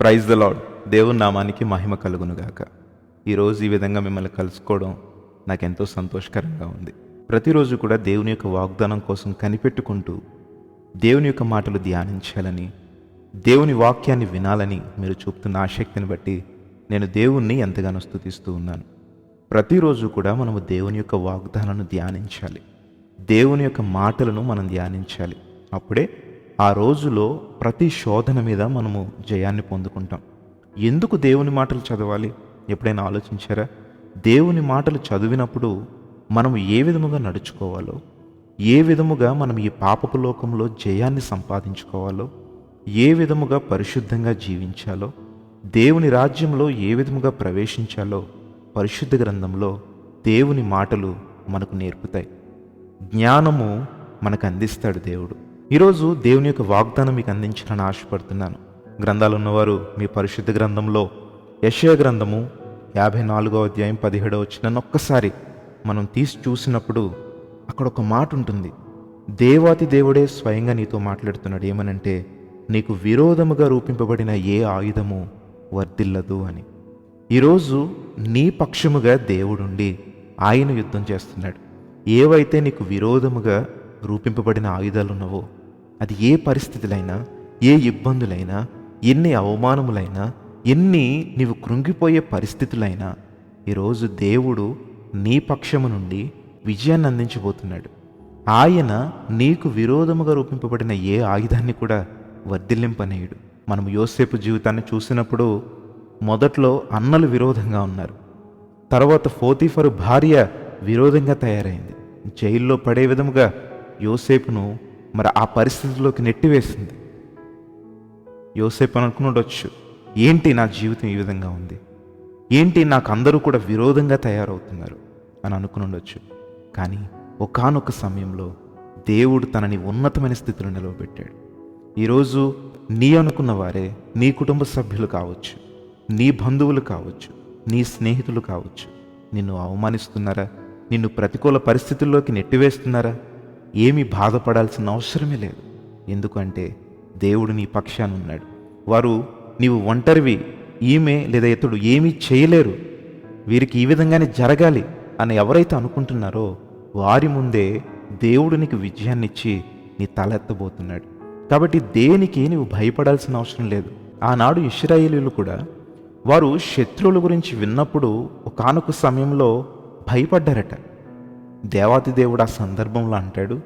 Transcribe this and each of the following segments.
Praise the lord దేవుని నామానికి మహిమ కలుగునుగాక. ఈరోజు ఈ విధంగా మిమ్మల్ని కలుసుకోవడం నాకెంతో సంతోషకరంగా ఉంది. ప్రతిరోజు కూడా దేవుని యొక్క వాగ్దానం కోసం కనిపెట్టుకుంటూ దేవుని యొక్క మాటలు ధ్యానించాలని దేవుని వాక్యాన్ని వినాలని మీరు చూపుతున్న ఆసక్తిని బట్టి నేను దేవుణ్ణి ఎంతగానో స్థుతిస్తూ ఉన్నాను. ప్రతిరోజు కూడా మనము దేవుని యొక్క వాగ్దానాన్ని ధ్యానించాలి. దేవుని యొక్క మాటలను మనం ధ్యానించాలి. అప్పుడే ఆ రోజులో ప్రతి శోధన మీద మనము జయాన్ని పొందుకుంటాం. ఎందుకు దేవుని మాటలు చదవాలి? ఎప్పుడైనా ఆలోచించారా? దేవుని మాటలు చదివినప్పుడు మనం ఏ విధముగా నడుచుకోవాలో? ఏ విధముగా మనం ఈ పాపపు లోకంలో జయాన్ని సంపాదించుకోవాలో? ఏ విధముగా పరిశుద్ధంగా జీవించాలో? దేవుని రాజ్యంలో ఏ విధముగా ప్రవేశించాలో? పరిశుద్ధ గ్రంథంలో దేవుని మాటలు మనకు నేర్పుతాయి. జ్ఞానము మనకు అందిస్తాడు దేవుడు. ఈరోజు దేవుని యొక్క వాగ్దానం మీకు అందించాలని ఆశపడుతున్నాను. గ్రంథాలు ఉన్నవారు మీ పరిశుద్ధ గ్రంథంలో యశయ గ్రంథము యాభై నాలుగో అధ్యాయం పదిహేడో వచ్చిన ఒక్కసారి మనం తీసి చూసినప్పుడు అక్కడ ఒక మాట ఉంటుంది. దేవాతి దేవుడే స్వయంగా నీతో మాట్లాడుతున్నాడు. ఏమనంటే నీకు విరోధముగా రూపింపబడిన ఏ ఆయుధము వర్ధిల్లదు అని. ఈరోజు నీ పక్షముగా దేవుడుండి ఆయన యుద్ధం చేస్తున్నాడు. ఏవైతే నీకు విరోధముగా రూపింపబడిన ఆయుధాలు ఉన్నవో అది ఏ పరిస్థితులైనా ఏ ఇబ్బందులైనా ఎన్ని అవమానములైనా ఎన్ని నీవు కృంగిపోయే పరిస్థితులైనా ఈరోజు దేవుడు నీ పక్షము నుండి విజయాన్ని అందించబోతున్నాడు. ఆయన నీకు విరోధముగా రూపింపబడిన ఏ ఆయుధాన్ని కూడా వర్ధిల్లింపనేయుడు. మనం యోసేపు జీవితాన్ని చూసినప్పుడు మొదట్లో అన్నలు విరోధంగా ఉన్నారు. తర్వాత ఫోతిఫరు భార్య విరోధంగా తయారైంది. జైల్లో పడే విధముగా యోసేపును మరి ఆ పరిస్థితిలోకి నెట్టివేసింది. యోసేపు అనుకునుండొచ్చు ఏంటి నా జీవితం ఈ విధంగా ఉంది? ఏంటి నాకు అందరూ కూడా విరోధంగా తయారవుతున్నారు? అని అనుకునుండొచ్చు. కానీ ఒకానొక సమయంలో దేవుడు తనని ఉన్నతమైన స్థితిలో నిలవబెట్టాడు. ఈరోజు నీ అనుకున్న వారే నీ కుటుంబ సభ్యులు కావచ్చు నీ బంధువులు కావచ్చు నీ స్నేహితులు కావచ్చు. నిన్ను అవమానిస్తున్నారా? నిన్ను ప్రతికూల పరిస్థితుల్లోకి నెట్టివేస్తున్నారా? ఏమి బాధపడాల్సిన అవసరమే లేదు. ఎందుకంటే దేవుడు నీ పక్షాన ఉన్నాడు. వారు నీవు ఒంటరివి ఈమె లేదా ఇతడు ఏమీ చేయలేరు. వీరికి ఈ విధంగానే జరగాలి అని ఎవరైతే అనుకుంటున్నారో వారి ముందే దేవుడు నీకు విజయాన్నిచ్చి నీ తలెత్తబోతున్నాడు కాబట్టి దేనికి నీవు భయపడాల్సిన అవసరం లేదు. ఆనాడు ఇస్రాయేలీలు కూడా వారు శత్రువుల గురించి విన్నప్పుడు ఒకానొక సమయంలో భయపడ్డారట. దేవాతి దేవుడు ఆ సందర్భంలో అంటాడు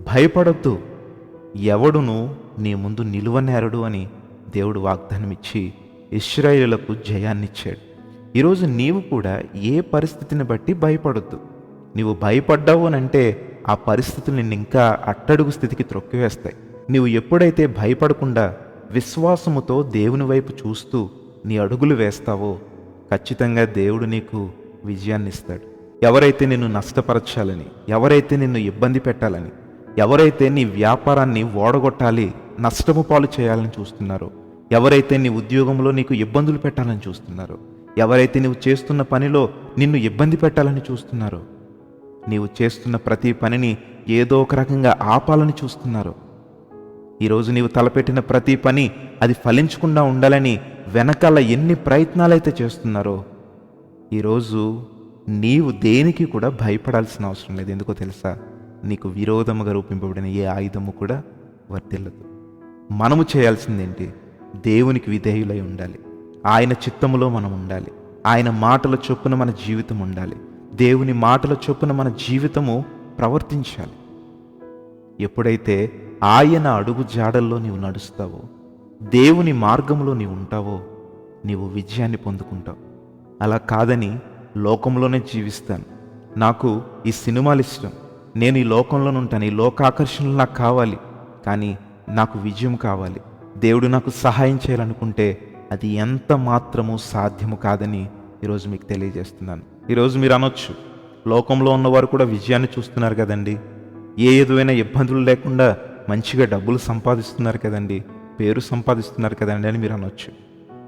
భయపడొద్దు. ఎవడును నీ ముందు నిలువనేరడు అని దేవుడు వాగ్దానం ఇచ్చి ఇస్రాయేలులకు జయాన్నిచ్చాడు. ఈరోజు నీవు కూడా ఏ పరిస్థితిని బట్టి భయపడొద్దు. నీవు భయపడ్డావు అని అంటే ఆ పరిస్థితులు నిన్ను ఇంకా అట్టడుగు స్థితికి త్రొక్కివేస్తాయి. నీవు ఎప్పుడైతే భయపడకుండా విశ్వాసముతో దేవుని వైపు చూస్తూ నీ అడుగులు వేస్తావో ఖచ్చితంగా దేవుడు నీకు విజయాన్ని ఇస్తాడు ఎవరైతే నిన్ను నష్టపరచాలని ఎవరైతే నిన్ను ఇబ్బంది పెట్టాలని ఎవరైతే నీ వ్యాపారాన్ని ఓడగొట్టాలి నష్టము పాలు చేయాలని చూస్తున్నారో ఎవరైతే నీ ఉద్యోగంలో నీకు ఇబ్బందులు పెట్టాలని చూస్తున్నారో ఎవరైతే నీవు చేస్తున్న పనిలో నిన్ను ఇబ్బంది పెట్టాలని చూస్తున్నారో నీవు చేస్తున్న ప్రతి పనిని ఏదో ఒక రకంగా ఆపాలని చూస్తున్నారో ఈరోజు నీవు తలపెట్టిన ప్రతి పని అది ఫలించకుండా ఉండాలని వెనకాల ఎన్ని ప్రయత్నాలైతే చేస్తున్నారో ఈరోజు నీవు దేనికి కూడా భయపడాల్సిన అవసరం లేదు. ఎందుకో తెలుసా? నీకు విరోధముగా రూపింపబడిన ఏ ఆయుధము కూడా వర్తిల్లదు మనము చేయాల్సిందేంటి? దేవునికి విధేయులై ఉండాలి. ఆయన చిత్తములో మనం ఉండాలి. ఆయన మాటల చొప్పున మన జీవితం ఉండాలి. దేవుని మాటల చొప్పున మన జీవితము ప్రవర్తించాలి. ఎప్పుడైతే ఆయన అడుగు జాడల్లో నీవు నడుస్తావో దేవుని మార్గంలో నీవు ఉంటావో నీవు విజయాన్ని పొందుకుంటావు. అలా కాదని లోకంలోనే జీవిస్తాను. నాకు ఈ సినిమాలు ఇష్టం నేను ఈ లోకంలోనే ఉంటాను. ఈ లోకాకర్షణలు నాకు కావాలి. కానీ నాకు విజయం కావాలి. దేవుడు నాకు సహాయం చేయాలనుకుంటే అది ఎంత మాత్రము సాధ్యము కాదని ఈరోజు మీకు తెలియజేస్తున్నాను. ఈరోజు మీరు అనొచ్చు లోకంలో ఉన్నవారు కూడా విజయాన్ని చూస్తున్నారు కదండి. ఏ విధమైన ఇబ్బందులు లేకుండా మంచిగా డబ్బులు సంపాదిస్తున్నారు కదండి. పేరు సంపాదిస్తున్నారు కదండి అని మీరు అనొచ్చు.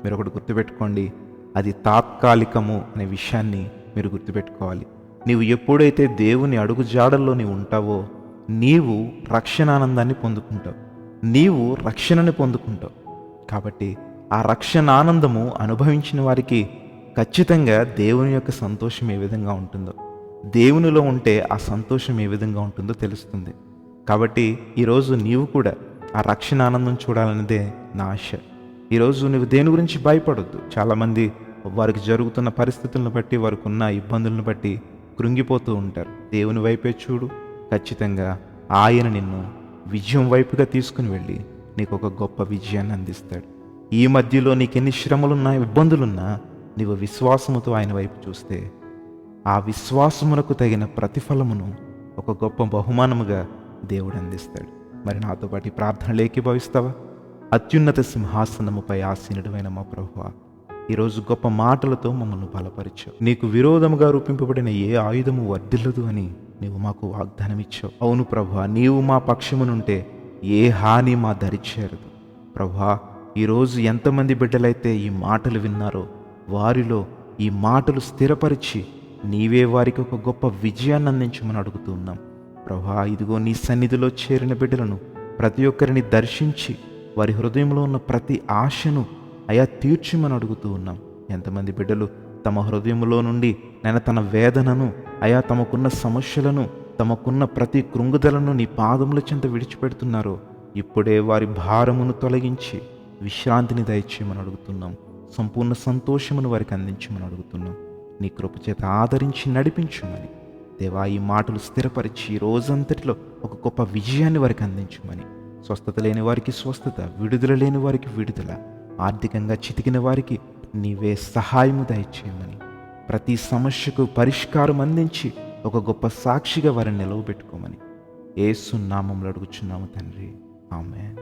మీరు ఒకటి గుర్తుపెట్టుకోండి. అది తాత్కాలికము అనే విషయాన్ని మీరు గుర్తుపెట్టుకోవాలి. నీవు ఎప్పుడైతే దేవుని అడుగు జాడల్లో నీవు ఉంటావో నీవు రక్షణానందాన్ని పొందుకుంటావు. నీవు రక్షణని పొందుకుంటావు. కాబట్టి ఆ రక్షణ ఆనందము అనుభవించిన వారికి ఖచ్చితంగా దేవుని యొక్క సంతోషం ఏ విధంగా ఉంటుందో దేవునిలో ఉంటే ఆ సంతోషం ఏ విధంగా ఉంటుందో తెలుస్తుంది. కాబట్టి ఈరోజు నీవు కూడా ఆ రక్షణ ఆనందం చూడాలన్నదే నా ఆశ. ఈరోజు నువ్వు దేని గురించి భయపడొద్దు. చాలామంది వారికి జరుగుతున్న పరిస్థితులను బట్టి వారికి ఉన్న ఇబ్బందులను బట్టి కృంగిపోతూ ఉంటారు. దేవుని వైపే చూడు. ఖచ్చితంగా ఆయన నిన్ను విజయం వైపుగా తీసుకుని వెళ్ళి నీకు ఒక గొప్ప విజయాన్ని అందిస్తాడు. ఈ మధ్యలో నీకు ఎన్ని శ్రమలున్నా ఇబ్బందులున్నా నీవు విశ్వాసముతో ఆయన వైపు చూస్తే ఆ విశ్వాసమునకు తగిన ప్రతిఫలమును ఒక గొప్ప బహుమానముగా దేవుడు అందిస్తాడు. మరి నాతో పాటు ప్రార్థన ప్రార్థనలు ఏకీభవిస్తావా? అత్యున్నత సింహాసనముపై ఆసీనుడమైన మా ప్రభువా ఈరోజు గొప్ప మాటలతో మమ్మల్ని బలపరిచావు. నీకు విరోధముగా రూపింపబడిన ఏ ఆయుధము వర్ధిల్లదు అని నీవు మాకు వాగ్దానం ఇచ్చావు అవును ప్రభా నీవు మా పక్షమునుంటే ఏ హాని మా దరిచేరదు ప్రభా ఈరోజు ఎంతమంది బిడ్డలైతే ఈ మాటలు విన్నారో వారిలో ఈ మాటలు స్థిరపరిచి నీవే వారికి ఒక గొప్ప విజయాన్ని అందించమని అడుగుతూ ఉన్నాం ప్రభా ఇదిగో నీ సన్నిధిలో చేరిన బిడ్డలను ప్రతి ఒక్కరిని దర్శించి వారి హృదయంలో ఉన్న ప్రతి ఆశను అయా తీర్చిమని అడుగుతూ ఉన్నాం. ఎంతమంది బిడ్డలు తమ హృదయంలో నుండి నేను తన వేదనను అయా తమకున్న సమస్యలను తమకున్న ప్రతి కృంగుదలను నీ పాదముల చెంత విడిచిపెడుతున్నారో ఇప్పుడే వారి భారమును తొలగించి విశ్రాంతిని దయచేయమని అడుగుతున్నాం. సంపూర్ణ సంతోషమును వారికి అందించమని అడుగుతున్నాం. నీ కృపచేత ఆదరించి నడిపించమని. దేవా ఈ మాటలు స్థిరపరిచి రోజంతటిలో ఒక గొప్ప విజయాన్ని వారికి అందించమని. స్వస్థత లేని వారికి స్వస్థత విడుదల లేని వారికి విడుదల. ఆర్థికంగా చితికిన వారికి నీవే సహాయము దయచేయమని. ప్రతి సమస్యకు పరిష్కారం అందించి ఒక గొప్ప సాక్షిగా వారిని నిలవబెట్టుకోమని. ఏసు నామంలో అడుగుచున్నాము తండ్రి. ఆమె